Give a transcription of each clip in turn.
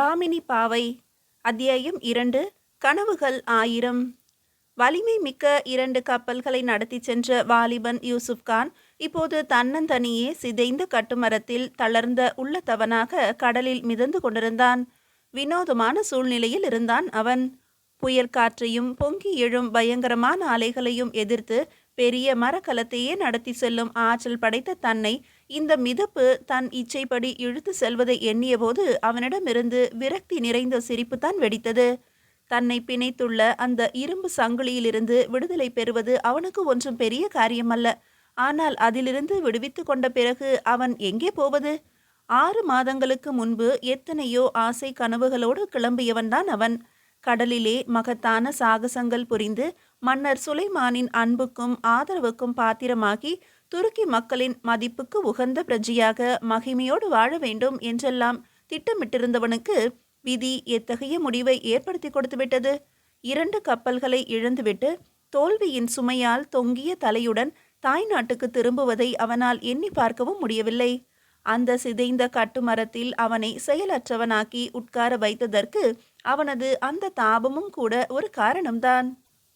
பாமினி பாவை அத்தியாயம் இரண்டு கனவுகள் ஆயிரம். வலிமை மிக்க இரண்டு கப்பல்களை நடத்தி சென்ற வாலிபன் யூசுப் கான் இப்போது தன்னந்தனியே சிதைந்த கட்டுமரத்தில் தளர்ந்த உள்ளத்தவனாக கடலில் மிதந்து கொண்டிருந்தான். வினோதமான சூழ்நிலையில் இருந்தான் அவன். புயல் காற்றையும் பொங்கி எழும் பயங்கரமான அலைகளையும் எதிர்த்து பெரிய மரக்கலத்தையே நடத்தி செல்லும் ஆற்றல் படைத்த தன்னை இந்த மிதப்பு தன் இச்சைப்படி இழுத்து செல்வதை எண்ணியபோது அவனிடமிருந்து விரக்தி நிறைந்த சிரிப்புதான் வெடித்தது. தன்னை பிணைத்துள்ள அந்த இரும்பு சங்கிலியிலிருந்து விடுதலை பெறுவது அவனுக்கு ஒன்றும் பெரிய காரியமல்ல. ஆனால் அதிலிருந்து விடுவித்து கொண்ட பிறகு அவன் எங்கே போவது? ஆறு மாதங்களுக்கு முன்பு எத்தனையோ ஆசை கனவுகளோடு கிளம்பியவன்தான் அவன். கடலிலே மகத்தான சாகசங்கள் புரிந்து மன்னர் சுலைமானின் அன்புக்கும் ஆதரவுக்கும் பாத்திரமாகி துருக்கி மக்களின் மதிப்புக்கு உகந்த பிரஜையாக மகிமையோடு வாழ வேண்டும் என்றெல்லாம் திட்டமிட்டிருந்தவனுக்கு விதி எத்தகைய முடிவை ஏற்படுத்தி கொடுத்துவிட்டது? இரண்டு கப்பல்களை இழந்துவிட்டு தோல்வியின் சுமையால் தொங்கிய தலையுடன் தாய் நாட்டுக்கு திரும்புவதை அவனால் எண்ணி பார்க்கவும் முடியவில்லை. அந்த சிதைந்த கட்டுமரத்தில் அவனை செயலற்றவனாக்கி உட்கார வைத்ததற்கு அவனது அந்த தாபமும் கூட ஒரு காரணம்தான்.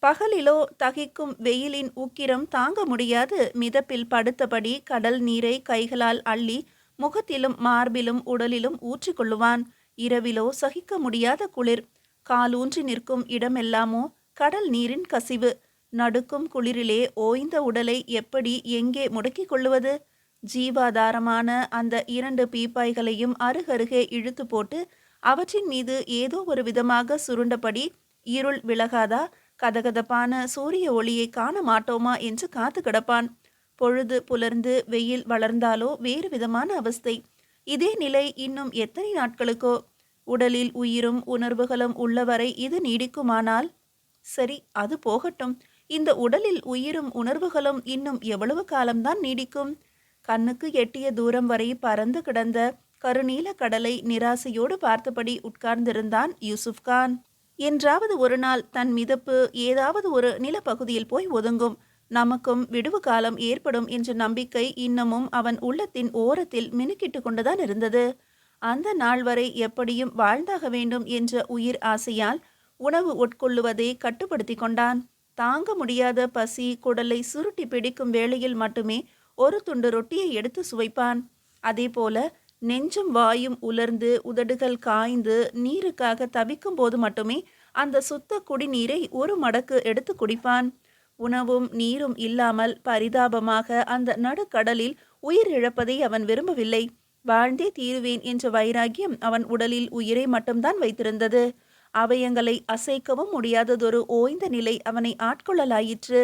பகலிலோ தகிக்கும் வெயிலின் உக்கிரம் தாங்க முடியாது. மிதப்பில் படுத்தபடி கடல் நீரை கைகளால் அள்ளி முகத்திலும் மார்பிலும் உடலிலும் ஊற்றிக்கொள்ளுவான். இரவிலோ சகிக்க முடியாத குளிர். காலூன்றி நிற்கும் இடமெல்லாமோ கடல் நீரின் கசிவு. நடுக்கும் குளிரிலே ஓய்ந்த உடலை எப்படி எங்கே முடக்கிக் கொள்ளுவது? ஜீவாதாரமான அந்த இரண்டு பீப்பாய்களையும் அருகருகே இழுத்து போட்டு அவற்றின் மீது ஏதோ ஒரு விதமாக சுருண்டபடி இருள் விலகாதா? கதகதப்பான சூரிய ஒளியை காண மாட்டோமா என்று காத்து கிடப்பான். பொழுது புலர்ந்து வெயில் வளர்ந்தாலோ வேறு விதமான அவஸ்தை. இதே நிலை இன்னும் எத்தனை நாட்களுக்கோ? உடலில் உயிரும் உணர்வுகளும் உள்ளவரை இது நீடிக்குமானால்? சரி அது போகட்டும். இந்த உடலில் உயிரும் உணர்வுகளும் இன்னும் எவ்வளவு காலம்தான் நீடிக்கும்? கண்ணுக்கு எட்டிய தூரம் வரை பறந்து கிடந்த கருநீல கடலை நிராசையோடு பார்த்தபடி உட்கார்ந்திருந்தான் யூசுப் கான். என்றாவது ஒரு நாள் தன் மிதப்பு ஏதாவது ஒரு நிலப்பகுதியில் போய் ஒதுங்கும். நமக்கும் விடுவு காலம் ஏற்படும் என்ற நம்பிக்கை இன்னமும் அவன் உள்ளத்தின் ஓரத்தில் மினுக்கிட்டு கொண்டுதான் இருந்தது. அந்த நாள் வரை எப்படியும் வாழ்ந்தாக வேண்டும் என்ற உயிர் ஆசையால் உணவு உட்கொள்ளுவதை கட்டுப்படுத்தி கொண்டான். தாங்க முடியாத பசி குடலை சுருட்டி பிடிக்கும் வேளையில் மட்டுமே ஒரு துண்டு ரொட்டியை எடுத்து சுவைப்பான். அதேபோல நெஞ்சும் வாயும் உலர்ந்து உதடுகள் காய்ந்து நீருக்காக தவிக்கும் போது மட்டுமே அந்த சுத்த குடிநீரை ஒரு மடக்கு எடுத்து குடிப்பான். உணவும் நீரும் இல்லாமல் பரிதாபமாக அந்த நடுக்கடலில் உயிர் இழப்பதை அவன் விரும்பவில்லை. வாழ்ந்தே தீருவேன் என்ற வைராகியம் அவன் உடலில் உயிரை மட்டும்தான் வைத்திருந்தது. அவயங்களை அசைக்கவும் முடியாததொரு ஓய்ந்த நிலை அவனை ஆட்கொள்ளலாயிற்று.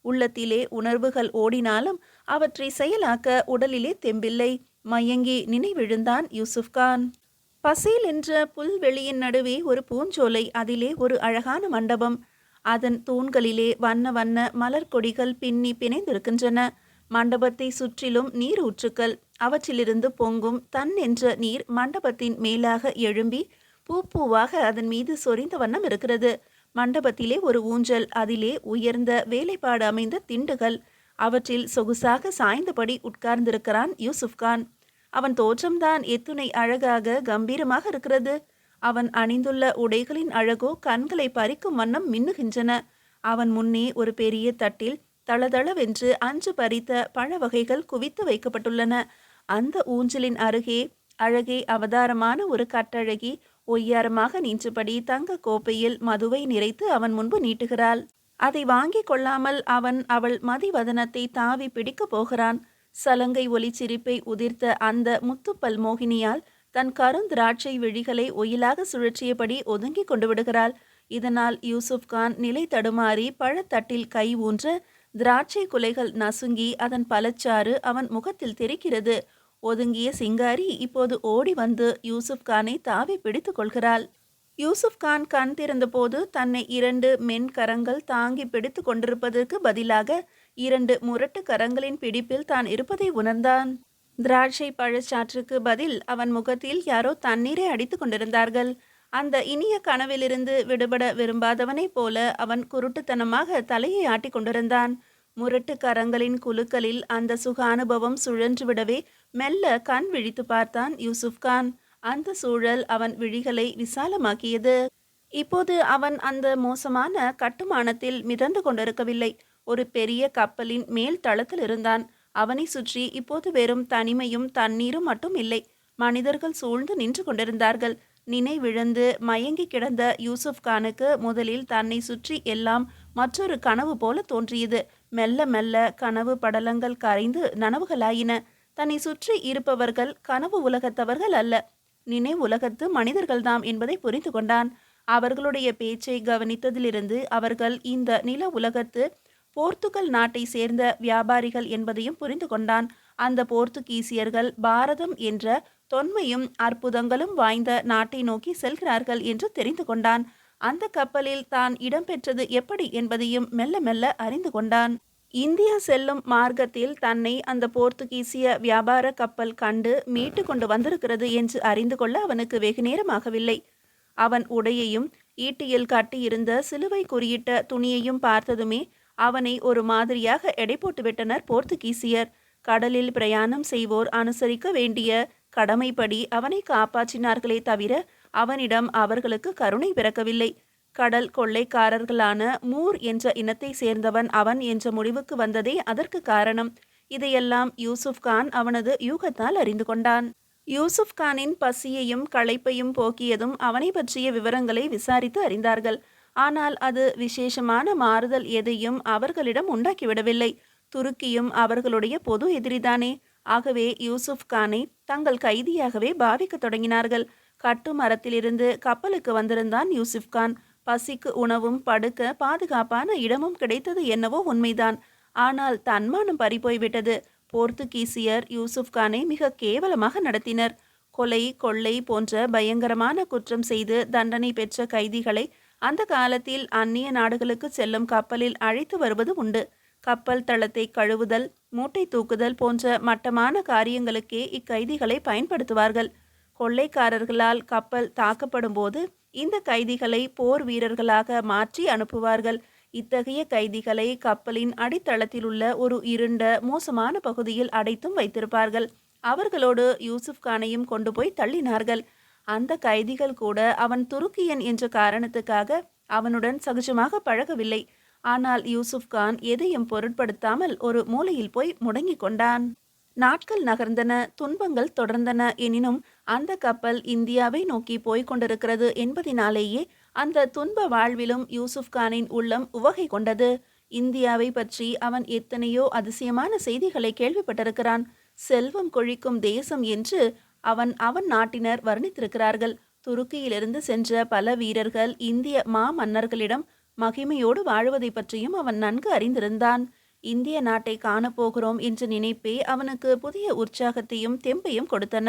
உள்ளத்திலே உணர்வுகள் ஓடினாலும் அவற்றை செயலாக்க உடலிலே தெம்பில்லை. மயங்கி நினைவிழுந்தான் யூசுப் கான். பசேல் என்ற புல்வெளியின் நடுவே ஒரு பூஞ்சோலை அதிலே ஒரு அழகான மண்டபம். அதன் தூண்களிலே வண்ண வண்ண மலர் கொடிகள் பின்னி பிணைந்திருக்கின்றன. மண்டபத்தை சுற்றிலும் நீர் ஊற்றுக்கள் அவற்றிலிருந்து பொங்கும் தன் என்ற நீர் மண்டபத்தின் மேலாக எழும்பி பூ பூவாக அதன் மீது சொரிந்த வண்ணம் இருக்கிறது. மண்டபத்திலே ஒரு ஊஞ்சல் அதிலே உயர்ந்த வேலைப்பாடு அமைந்த திண்டுகள் அவற்றில் சொகுசாக சாய்ந்தபடி உட்கார்ந்திருக்கிறான் யூசுப்கான் அவன் தோற்றம்தான் எத்துணை அழகாக கம்பீரமாக இருக்கிறது. அவன் அணிந்துள்ள உடைகளின் அழகோ கண்களை பறிக்கும் வண்ணம் மின்னுகின்றன. அவன் முன்னே ஒரு பெரிய தட்டில் தளதளவென்று அஞ்சு பறித்த பழ வகைகள் குவித்து வைக்கப்பட்டுள்ளன. அந்த ஊஞ்சலின் அருகே அழகே அவதாரமான ஒரு கட்டழகி ஒய்யாரமாக நின்றபடி தங்க கோப்பையில் மதுவை நிறைத்து அவன் முன்பு நீட்டுகிறாள். அதை வாங்கிக் கொள்ளாமல் அவன் அவள் மதிவதனத்தை தாவி பிடிக்கப் போகிறான். சலங்கை ஒலி சிரிப்பை உதிர்த்த அந்த முத்துப்பல் மோகினியால் தன் கருந்திராட்சை விழிகளை ஒயிலாக சுழற்றியபடி ஒதுங்கி கொண்டு விடுகிறாள். இதனால் யூசுப் கான் நிலை தடுமாறி பழத்தட்டில் கை ஊன்ற திராட்சை குலைகள் நசுங்கி அதன் பலச்சாறு அவன் முகத்தில் தெரிக்கிறது ஒதுங்கிய சிங்காரி இப்போது ஓடி வந்து யூசுப் கானை தாவி பிடித்து கொள்கிறாள். யூசுப் கான் கண் திறந்தபோது தன்னை இரண்டு மென் கரங்கள் தாங்கி பிடித்து கொண்டிருப்பதற்கு பதிலாக இரண்டு முரட்டு கரங்களின் பிடிப்பில் தான் இருப்பதை உணர்ந்தான். திராட்சை பழச்சாற்றுக்கு பதில் அவன் முகத்தில் யாரோ தண்ணீரை அடித்து கொண்டிருந்தார்கள். அந்த இனிய கனவிலிருந்து விடுபட விரும்பாதவனைப் போல அவன் குருட்டுத்தனமாக தலையை ஆட்டிக் கொண்டிருந்தான். முரட்டு கரங்களின் குலுக்கலில் அந்த சுக அனுபவம் சுழன்று விடவே மெல்ல கண் விழித்து பார்த்தான் யூசுப் கான். அந்த சூழல் அவன் விழிகளை விசாலமாக்கியது. இப்போது அவன் அந்த மோசமான கட்டுமானத்தில் மிதந்து கொண்டிருக்கவில்லை. ஒரு பெரிய கப்பலின் மேல் தளத்தில் இருந்தான். அவனை சுற்றி இப்போது வெறும் தனிமையும் தண்ணீரும் மட்டும் இல்லை. மனிதர்கள் சூழ்ந்து நின்று கொண்டிருந்தார்கள். நினைவிழந்து மயங்கி கிடந்த யூசுப் கானுக்கு முதலில் தன்னை சுற்றி எல்லாம் மற்றொரு கனவு போல தோன்றியது. மெல்ல மெல்ல கனவு படலங்கள் கரைந்து நனவுகளாயின. தன்னை சுற்றி இருப்பவர்கள் கனவு உலகத்தவர்கள் அல்ல. நினை உலகத்து மனிதர்கள்தாம் என்பதை புரிந்து கொண்டான். அவர்களுடைய பேச்சை கவனித்ததிலிருந்து அவர்கள் இந்த நில உலகத்து போர்த்துகல் நாட்டை சேர்ந்த வியாபாரிகள் என்பதையும் புரிந்து கொண்டான். அந்த போர்த்துகீசியர்கள் பாரதம் என்ற தொன்மையும் அற்புதங்களும் வாய்ந்த நாட்டை நோக்கி செல்கிறார்கள் என்று தெரிந்து கொண்டான். அந்த கப்பலில் தான் இடம்பெற்றது எப்படி என்பதையும் மெல்ல மெல்ல அறிந்து கொண்டான். இந்தியா செல்லும் மார்க்கத்தில் தன்னை அந்த போர்த்துகீசிய வியாபார கப்பல் கண்டு மீட்டு கொண்டு வந்திருக்கிறது என்று அறிந்து கொள்ள அவனுக்கு வெகு நேரமாகவில்லை. அவன் உடையையும் ஈட்டியில் கட்டியிருந்த சிலுவை குறியிட்ட துணியையும் பார்த்ததுமே அவனை ஒரு மாதிரியாக எடை போட்டுவிட்டனர் போர்த்துகீசியர். கடலில் பிரயாணம் செய்வோர் அனுசரிக்க வேண்டிய கடமைப்படி அவனை காப்பாற்றினார்களே தவிர அவனிடம் அவர்களுக்கு கருணை பிறக்கவில்லை. கடல் கொள்ளைக்காரர்களான மூர் என்ற இனத்தை சேர்ந்தவன் அவன் என்ற முடிவுக்கு வந்ததே அதற்கு காரணம். இதையெல்லாம் யூசுப் கான் அவனது யூகத்தால் அறிந்து கொண்டான். யூசுப் கானின் பசியையும் களைப்பையும் போக்கியதும் அவனை பற்றிய விவரங்களை விசாரித்து அறிந்தார்கள். ஆனால் அது விசேஷமான மாறுதல் எதையும் அவர்களிடம் உண்டாக்கிவிடவில்லை. துருக்கியும் அவர்களுடைய பொது எதிரிதானே. ஆகவே யூசுப் கானை தங்கள் கைதியாகவே பாவிக்கத் தொடங்கினார்கள். கட்டு மரத்திலிருந்து கப்பலுக்கு வந்திருந்தான் யூசுப் கான். பசிக்கு உணவும் படுக்க பாதுகாப்பான இடமும் கிடைத்தது என்னவோ உண்மைதான். ஆனால் தன்மானம் பறிபோய்விட்டது. போர்த்துகீசியர் யூசுப் கானை மிக கேவலமாக நடத்தினர். கொலை கொள்ளை போன்ற பயங்கரமான குற்றம் செய்து தண்டனை பெற்ற கைதிகளை அந்த காலத்தில் அந்நிய நாடுகளுக்கு செல்லும் கப்பலில் அழைத்து வருவது உண்டு. கப்பல் தளத்தை கழுவுதல் மூட்டை தூக்குதல் போன்ற மட்டமான காரியங்களுக்கே இக்கைதிகளை பயன்படுத்துவார்கள். கொள்ளைக்காரர்களால் கப்பல் தாக்கப்படும் போது இந்த கைதிகளை போர் வீரர்களாக மாற்றி அனுப்புவார்கள். இத்தகைய கைதிகளை கப்பலின் அடித்தளத்தில் உள்ள ஒரு இருண்ட மோசமான பகுதியில் அடைத்தும் வைத்திருப்பார்கள். அவர்களோடு யூசுப் கானையும் கொண்டு போய் தள்ளினார்கள். அந்த கைதிகள் கூட அவன் துருக்கியன் என்ற காரணத்துக்காக அவனுடன் சகஜமாக பழகவில்லை. ஆனால் யூசுப் கான் எதையும் பொருட்படுத்தாமல் ஒரு மூலையில் போய் முடங்கிக் கொண்டான். நாட்கள் நகர்ந்தன துன்பங்கள் தொடர்ந்தன. எனினும் அந்த கப்பல் இந்தியாவை நோக்கி போய்க் கொண்டிருக்கிறது என்பதினாலேயே அந்த துன்ப வாழ்விலும் யூசுப் கானின் உள்ளம் உவகை கொண்டது. இந்தியாவை பற்றி அவன் எத்தனையோ அதிசயமான செய்திகளை கேள்விப்பட்டிருக்கிறான். செல்வம் கொழிக்கும் தேசம் என்று அவன் அவன் நாட்டினர் வர்ணித்திருக்கிறார்கள். துருக்கியிலிருந்து சென்ற பல வீரர்கள் இந்திய மா மன்னர்களிடம் மகிமையோடு வாழ்வதை பற்றியும் அவன் நன்கு அறிந்திருந்தான். இந்திய நாட்டை காணப்போகிறோம் என்ற நினைப்பே அவனுக்கு புதிய உற்சாகத்தையும் தெம்பையும் கொடுத்தன.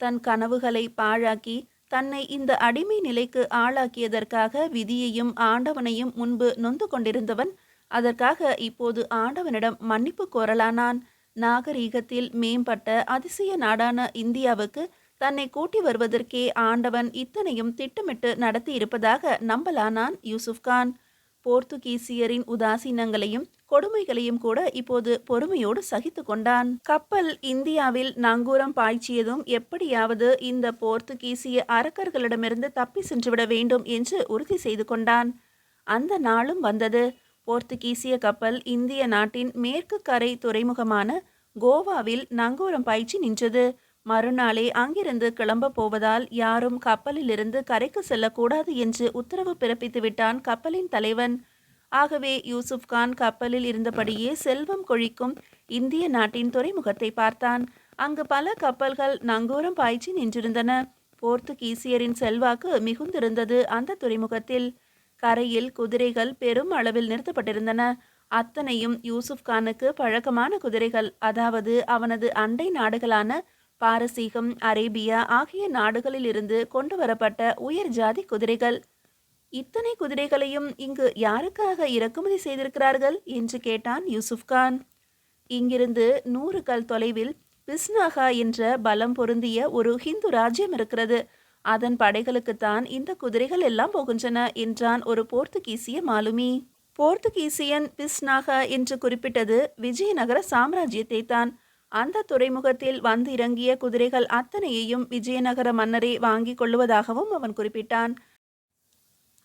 தன் கனவுகளை பாழாக்கி தன்னை இந்த அடிமை நிலைக்கு ஆளாக்கியதற்காக விதியையும் ஆண்டவனையும் முன்பு நொந்து கொண்டிருந்தவன் அதற்காக இப்போது ஆண்டவனிடம் மன்னிப்பு கோரலானான். நாகரீகத்தில் மேம்பட்ட அதிசய நாடான இந்தியாவுக்கு தன்னை கூட்டி வருவதற்கே ஆண்டவன் இத்தனையும் திட்டமிட்டு நடத்தி இருப்பதாக நம்பலானான் யூசுப்கான் போர்த்துகீசியரின் உதாசீனங்களையும் கொடுமைகளையும் கூட இப்போது பொறுமையோடு சகித்து கொண்டான். கப்பல் இந்தியாவில் நங்கூரம் பாய்ச்சியதும் எப்படியாவது இந்த போர்த்துகீசிய அரக்கர்களிடமிருந்து தப்பி சென்றுவிட வேண்டும் என்று உறுதி செய்து கொண்டான். அந்த நாளும் வந்தது. போர்த்துகீசிய கப்பல் இந்திய நாட்டின் மேற்கு கரை துறைமுகமான கோவாவில் நங்கூரம் பாய்ச்சி நின்றது. மறுநாளே அங்கிருந்து கிளம்ப போவதால் யாரும் கப்பலிலிருந்து கரைக்கு செல்லக்கூடாது என்று உத்தரவு பிறப்பித்து விட்டான் கப்பலின் தலைவன். ஆகவே யூசுப் கான் கப்பலில் இருந்தபடியே செல்வம் கொழிக்கும் இந்திய நாட்டின் துறைமுகத்தை பார்த்தான். அங்கு பல கப்பல்கள் நங்கூரம் பாய்ச்சி நின்றிருந்தன. போர்த்துகீசியரின் செல்வாக்கு மிகுந்திருந்தது அந்த துறைமுகத்தில். கரையில் குதிரைகள் பெரும் அளவில் நிறுத்தப்பட்டிருந்தன. அத்தனையும் யூசுப் கானுக்கு பழக்கமான குதிரைகள். அதாவது அவனது அண்டை நாடுகளான பாரசீகம் அரேபியா ஆகிய நாடுகளிலிருந்து கொண்டு வரப்பட்ட உயர் ஜாதி குதிரைகள். இத்தனை குதிரைகளையும் இங்கு யாருக்காக இறக்குமதி செய்திருக்கிறார்கள்? என்று கேட்டான் யூசுப் கான். இங்கிருந்து நூறு கல் தொலைவில் பிஸ்னாகா என்ற பலம் பொருந்திய ஒரு ஹிந்து ராஜ்யம் இருக்கிறது. அதன் படைகளுக்குத்தான் இந்த குதிரைகள் எல்லாம் போகின்றன என்றான் ஒரு போர்த்துகீசிய மாலுமி. போர்த்துகீசியன் பிஸ்னாகா என்று குறிப்பிட்டது விஜயநகர சாம்ராஜ்யத்தை தான் அந்த துறைமுகத்தில் வந்து இறங்கிய குதிரைகள் அத்தனையையும் விஜயநகர மன்னரே வாங்கிக் கொள்ளுவதாகவும் அவன் குறிப்பிட்டான்.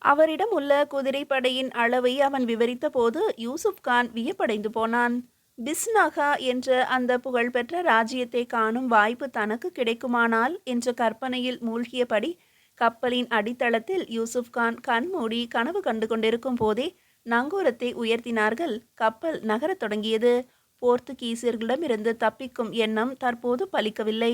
அவரிடம் உள்ள குதிரைப்படையின் அளவை அவன் விவரித்த போது யூசுப் கான் வியப்படைந்து போனான். பிஸ்னாகா என்ற அந்த புகழ்பெற்ற ராஜ்யத்தை காணும் வாய்ப்பு தனக்கு கிடைக்குமானால் என்ற கற்பனையில் மூழ்கியபடி கப்பலின் அடித்தளத்தில் யூசுப் கான் கண்மூடி கனவு கண்டு கொண்டிருக்கும் போதே நங்கூரத்தை உயர்த்தினார்கள். கப்பல் நகரத் தொடங்கியது. போர்த்துகீசியர்களிடமிருந்து தப்பிக்கும் எண்ணம் தற்போது பலிக்கவில்லை.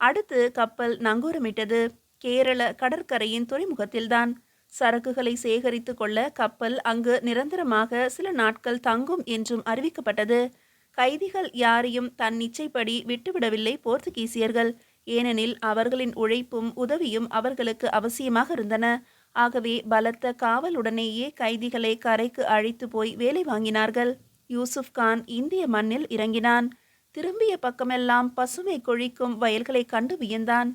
அடுத்து கப்பல் நங்கூரமிட்டது. கேரள கடற்கரையின் துறைமுகத்தில்தான். சரக்குகளை சேகரித்து கொள்ள கப்பல் அங்கு நிரந்தரமாக சில நாட்கள் தங்கும் என்றும் அறிவிக்கப்பட்டது. கைதிகள் யாரையும் தன் இச்சைப்படி விட்டுவிடவில்லை போர்த்துகீசியர்கள். ஏனெனில் அவர்களின் உழைப்பும் உதவியும் அவர்களுக்கு அவசியமாக இருந்தன. ஆகவே பலத்த காவலுடனேயே கைதிகளை கரைக்கு அழைத்து போய் வேலை வாங்கினார்கள். யூசுப் கான் இந்திய மண்ணில் இறங்கினான். திரும்பிய பக்கமெல்லாம் பசுமை கொழிக்கும் வயல்களை கண்டு வியந்தான்.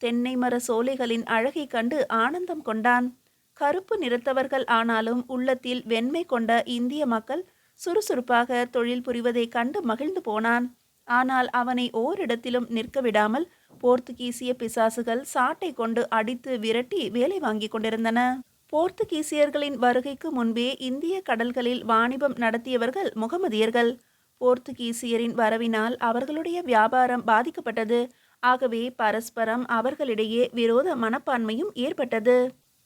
தென்னை மர சோலைகளின் அழகை கண்டு ஆனந்தம் கொண்டான். கருப்பு நிறத்தவர்கள் ஆனாலும் உள்ளத்தில் வெண்மை கொண்ட இந்திய மக்கள் சுறுசுறுப்பாக தொழில் புரிவதைக் கண்டு மகிழ்ந்து போனான். ஆனால் அவனை ஓரிடத்திலும் நிற்க விடாமல் போர்த்துகீசிய பிசாசுகள் சாட்டை கொண்டு அடித்து விரட்டி வேலை வாங்கி கொண்டிருந்தன. போர்த்துகீசியர்களின் வருகைக்கு முன்பே இந்திய கடல்களில் வாணிபம் நடத்தியவர்கள் முகமதியர்கள். போர்த்துகீசியரின் வரவினால் அவர்களுடைய வியாபாரம் பாதிக்கப்பட்டது. ஆகவே பரஸ்பரம் அவர்களிடையே விரோத மனப்பான்மையும் ஏற்பட்டது.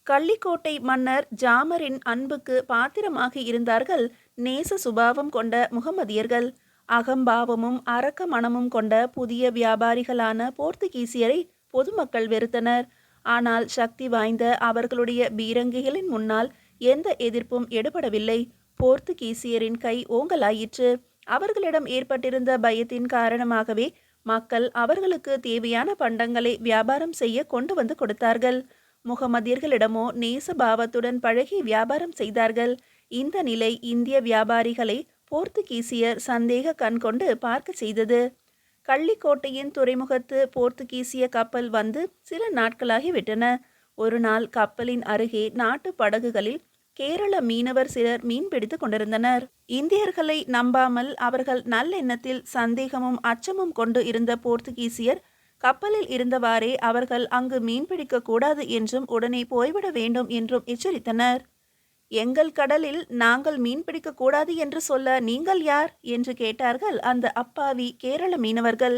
கள்ளிக்கோட்டை மன்னர் ஜாமரின் அன்புக்கு பாத்திரமாக இருந்தார்கள் நேச சுபாவம் கொண்ட முகமதியர்கள். அகம்பாவமும் அரக்க மனமும் கொண்ட புதிய வியாபாரிகளான போர்த்துகீசியரை பொதுமக்கள் வெறுத்தனர். ஆனால் சக்தி வாய்ந்த அவர்களுடைய பீரங்கிகளின் முன்னால் எந்த எதிர்ப்பும் எடுபடவில்லை. போர்த்துகீசியரின் கை ஓங்கலாயிற்று. அவர்களிடம் ஏற்பட்டிருந்த பயத்தின் காரணமாகவே மக்கள் அவர்களுக்கு தேவையான பண்டங்களை வியாபாரம் செய்ய கொண்டு வந்து கொடுத்தார்கள். முகமதியர்களிடமோ நேச பாவத்துடன் பழகி வியாபாரம் செய்தார்கள். இந்த நிலை இந்திய வியாபாரிகளை போர்த்துகீசியர் சந்தேக கண் கொண்டு பார்க்க செய்தது. கள்ளிக்கோட்டையின் துறைமுகத்து போர்த்துகீசிய கப்பல் வந்து சில நாட்களாகிவிட்டன ஒரு நாள் கப்பலின் அருகே நாட்டு படகுகளில் கேரள மீனவர் சிலர் மீன்பிடித்து கொண்டிருந்தனர். இந்தியர்களை நம்பாமல் அவர்கள் நல்லெண்ணத்தில் சந்தேகமும் அச்சமும் கொண்டு இருந்த போர்த்துகீசியர் கப்பலில் இருந்தவாறே அவர்கள் அங்கு மீன்பிடிக்க கூடாது என்றும் உடனே போய்விட வேண்டும் என்றும் எச்சரித்தனர். எங்கள் கடலில் நாங்கள் மீன் கூடாது என்று சொல்ல நீங்கள் யார்? என்று கேட்டார்கள் அந்த அப்பாவி கேரள மீனவர்கள்.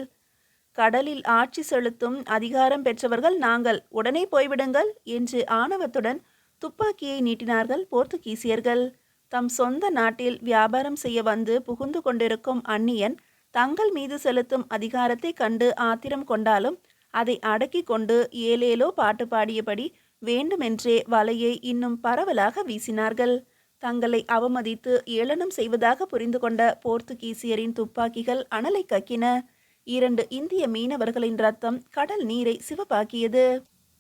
கடலில் ஆட்சி செலுத்தும் அதிகாரம் பெற்றவர்கள் நாங்கள். உடனே போய்விடுங்கள் என்று ஆணவத்துடன் துப்பாக்கியை நீட்டினார்கள் போர்த்துகீசியர்கள். தம் சொந்த நாட்டில் வியாபாரம் செய்ய வந்து புகுந்து கொண்டிருக்கும் அந்நியன் தங்கள் மீது செலுத்தும் அதிகாரத்தை கண்டு ஆத்திரம் கொண்டாலும் அதை அடக்கி கொண்டு ஏலேலோ பாட்டு பாடியபடி வேண்டுமென்றே வலையை இன்னும் பரவலாக வீசினார்கள். தங்களை அவமதித்து ஏளனம் செய்வதாக புரிந்து கொண்ட போர்த்துகீசியரின் துப்பாக்கிகள் அனலை கக்கின. இரண்டு இந்திய மீனவர்களின் ரத்தம் கடல் நீரை சிவப்பாக்கியது.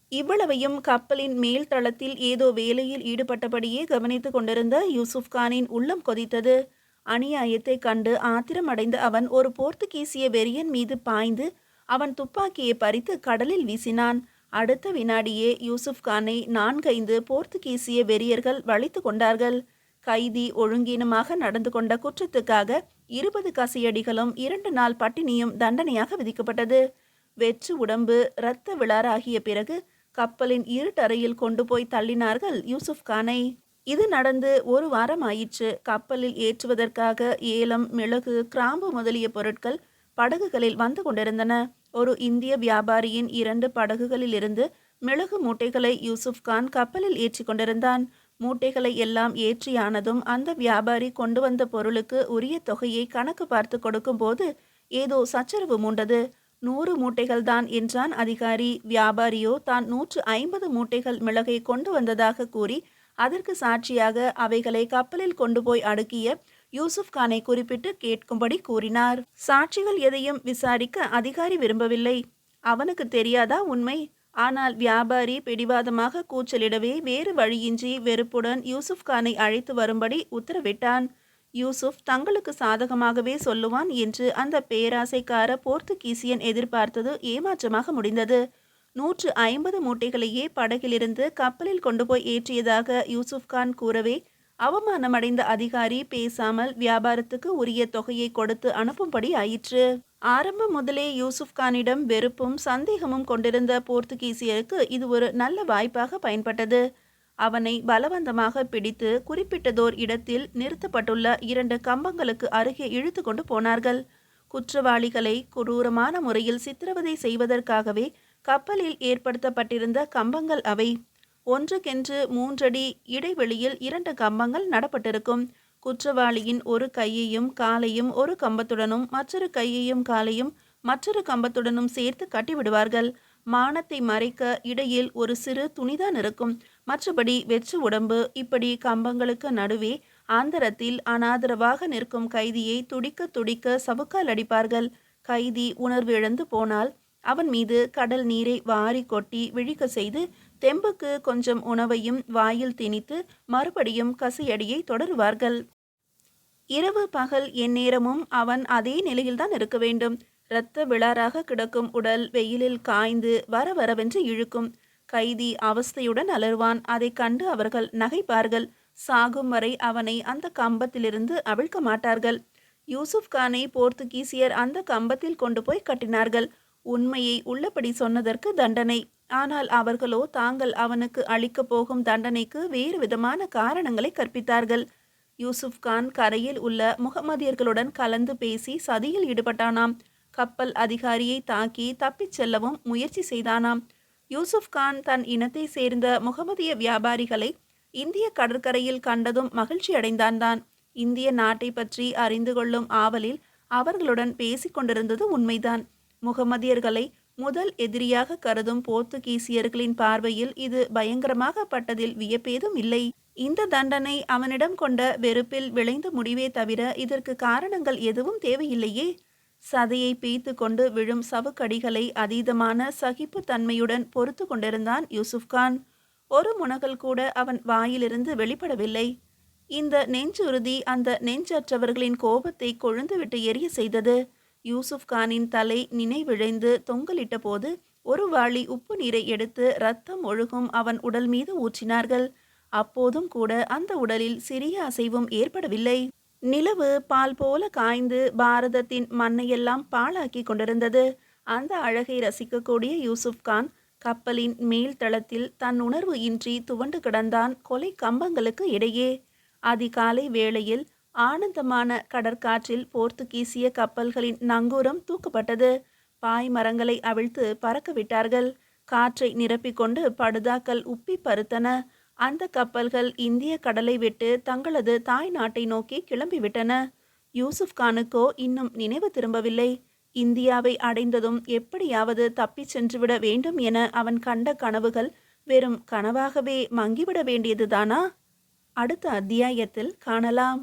இவ்வளவையும் கப்பலின் மேல் தளத்தில் ஏதோ வேலையில் ஈடுபட்டபடியே கவனித்துக் கொண்டிருந்த யூசுப் கானின் உள்ளம் கொதித்தது. அநியாயத்தை கண்டு ஆத்திரமடைந்த அவன் ஒரு போர்த்துகீசிய வெறியன் மீது பாய்ந்து அவன் துப்பாக்கியை பறித்து கடலில் வீசினான். அடுத்த வினாடியே யூசுப் கானை நான்கைந்து போர்த்துகீசிய வெறியர்கள் வளைத்து கொண்டார்கள். கைதி ஒழுங்கீனமாக நடந்து கொண்ட குற்றத்துக்காக இருபது கசியடிகளும் இரண்டு நாள் பட்டினியும் தண்டனையாக விதிக்கப்பட்டது. வெற்று உடம்பு இரத்த விளாராகிய பிறகு கப்பலின் இருட்டறையில் கொண்டு போய் தள்ளினார்கள் யூசுப் கானை. இது நடந்து ஒரு வாரம் ஆயிற்று கப்பலில் ஏற்றுவதற்காக ஏலம் மிளகு கிராம்பு முதலிய பொருட்கள் படகுகளில் வந்து கொண்டிருந்தன. ஒரு இந்திய வியாபாரியின் இரண்டு படகுகளிலிருந்து மிளகு மூட்டைகளை யூசுப் கான் கப்பலில் ஏற்றி கொண்டிருந்தான். மூட்டைகளை எல்லாம் ஏற்றியானதும் அந்த வியாபாரி கொண்டு வந்த பொருளுக்கு உரிய தொகையை கணக்கு பார்த்து கொடுக்கும்போது ஏதோ சச்சரவு மூண்டது. நூறு மூட்டைகள் தான் என்றான் அதிகாரி. வியாபாரியோ தான் நூற்று ஐம்பது மூட்டைகள் மிளகை கொண்டு வந்ததாக கூறி அதற்கு சாட்சியாக அவைகளை கப்பலில் கொண்டு போய் அடுக்கிய யூசுப் கானை குறிப்பிட்டு கேட்கும்படி கூறினார். சாட்சிகள் எதையும் விசாரிக்க அதிகாரி விரும்பவில்லை. அவனுக்கு தெரியாதா உண்மை? ஆனால் வியாபாரி பிடிவாதமாக கூச்சலிடவே வேறு வழியின்றி வெறுப்புடன் யூசுப் கானை அழைத்து வரும்படி உத்தரவிட்டான். யூசுப் தங்களுக்கு சாதகமாகவே சொல்லுவான் என்று அந்த பேராசைக்கார போர்த்துகீசியன் எதிர்பார்த்தது ஏமாற்றமாக முடிந்தது. நூற்று ஐம்பது மூட்டைகளையே படகிலிருந்து கப்பலில் கொண்டு போய் ஏற்றியதாக யூசுப் கான் கூறவே அவமானமடைந்த அதிகாரி பேசாமல் வியாபாரத்துக்கு உரிய தொகையை கொடுத்து அனுப்பும்படி ஆயிற்று. ஆரம்பம் முதலே யூசுப் கானிடம் வெறுப்பும் சந்தேகமும் கொண்டிருந்த போர்த்துகீசியருக்கு இது ஒரு நல்ல வாய்ப்பாக பயன்பட்டது. அவனை பலவந்தமாக பிடித்து குறிப்பிட்டதோர் இடத்தில் நிறுத்தப்பட்டுள்ள இரண்டு கம்பங்களுக்கு அருகே இழுத்து கொண்டு போனார்கள். குற்றவாளிகளை கொடூரமான முறையில் சித்திரவதை செய்வதற்காகவே கப்பலில் ஏற்படுத்தப்பட்டிருந்த கம்பங்கள் அவை. ஒன்றுக்கென்று மூன்றடி இடைவெளியில் இரண்டு கம்பங்கள் நடப்பட்டிருக்கும். குற்றவாளியின் ஒரு கையையும் காலையும் ஒரு கம்பத்துடனும் மற்றொரு கையையும் காலையும் மற்றொரு கம்பத்துடனும் சேர்த்து கட்டிவிடுவார்கள். மானத்தை மறைக்க இடையில் ஒரு சிறு துணிதான் இருக்கும். மற்றபடி வெற்று உடம்பு இப்படி கம்பங்களுக்கு நடுவே ஆந்தரத்தில் அனாதரவாக நிற்கும் கைதியை துடிக்க துடிக்க சவுக்கால் அடிப்பார்கள். கைதி உணர்வு இழந்து போனால் அவன் மீது கடல் நீரை வாரி கொட்டி விழிக்க செய்து தெம்புக்கு கொஞ்சம் உணவையும் வாயில் திணித்து மறுபடியும் கசியடியை தொடருவார்கள். இரவு பகல் எந்நேரமும் அவன் அதே நிலையில்தான் இருக்க வேண்டும். இரத்த விளாராக கிடக்கும் உடல் வெயிலில் காய்ந்து வர வரவென்று இழுக்கும். கைதி அவஸ்தையுடன் அலறுவான். அதை கண்டு அவர்கள் நகைப்பார்கள். சாகும் வரை அவனை அந்த கம்பத்திலிருந்து அவிழ்க்க மாட்டார்கள். யூசுப் கானை போர்த்துகீசியர் அந்த கம்பத்தில் கொண்டு போய் கட்டினார்கள். உண்மையை உள்ளபடி சொன்னதற்கு தண்டனை. ஆனால் அவர்களோ தாங்கள் அவனுக்கு அளிக்கப் போகும் தண்டனைக்கு வேறு விதமான காரணங்களை கற்பித்தார்கள். யூசுப் கான் கரையில் உள்ள முகமதியர்களுடன் கலந்து பேசி சதியில் ஈடுபட்டானாம். கப்பல் அதிகாரியை தாக்கி தப்பிச் செல்லவும் முயற்சி செய்தானாம். யூசுப் கான் தன் இனத்தை சேர்ந்த முகமதிய வியாபாரிகளை இந்திய கடற்கரையில் கண்டதும் மகிழ்ச்சி அடைந்தான் தான். இந்திய நாட்டை பற்றி அறிந்து கொள்ளும் ஆவலில் அவர்களுடன் பேசிக் கொண்டிருந்தது உண்மைதான். முகமதியர்களை முதல் எதிரியாக கருதும் போர்த்துகீசியர்களின் பார்வையில் இது பயங்கரமாகப்பட்டதில் வியப்பேதும் இல்லை. இந்த தண்டனை அவனிடம் கொண்ட வெறுப்பில் விளைந்த முடிவே தவிர இதற்கு காரணங்கள் எதுவும் தேவையில்லையே. சதையை பீய்த்து கொண்டு விழும் சவுக்கடிகளை அதீதமான சகிப்பு தன்மையுடன் பொறுத்து கொண்டிருந்தான் யூசுப்கான் ஒரு முனகல் கூட அவன் வாயிலிருந்து வெளிப்படவில்லை. இந்த நெஞ்சுறுதி அந்த நெஞ்சற்றவர்களின் கோபத்தை கொழுந்துவிட்டு எரிய செய்தது. யூசுப் கானின் தலை நினைவிழைந்து தொங்கலிட்ட போது ஒரு வாளி உப்பு நீரை எடுத்து ரத்தம் ஒழுகும் அவன் உடல் மீது ஊற்றினார்கள். அப்போதும் கூட அந்த உடலில் சிறிய அசைவும் ஏற்படவில்லை. நிலவு பால் போல காய்ந்து பாரதத்தின் மண்ணையெல்லாம் பாழாக்கி கொண்டிருந்தது. அந்த அழகை ரசிக்கக்கூடிய யூசுப் கான் கப்பலின் மேல் தளத்தில் தன் உணர்வு இன்றி துவண்டு கிடந்தான் கொலை கம்பங்களுக்கு இடையே. அதிகாலை வேளையில் ஆனந்தமான கடற்காற்றில் போர்த்துகீசிய கப்பல்களின் நங்கூரம் தூக்கப்பட்டது. பாய் மரங்களை அவிழ்த்து பறக்க விட்டார்கள். காற்றை நிரப்பிக்கொண்டு படுதாக்கள் உப்பி பருத்தன. அந்த கப்பல்கள் இந்திய கடலை விட்டு தங்களது தாய் நாட்டை நோக்கி கிளம்பிவிட்டன யூசுப் கானுக்கோ இன்னும் நினைவு திரும்பவில்லை. இந்தியாவை அடைந்ததும் எப்படியாவது தப்பிச் சென்றுவிட வேண்டும் என அவன் கண்ட கனவுகள் வெறும் கனவாகவே மங்கிவிட வேண்டியதுதானா? அடுத்த அத்தியாயத்தில் காணலாம்.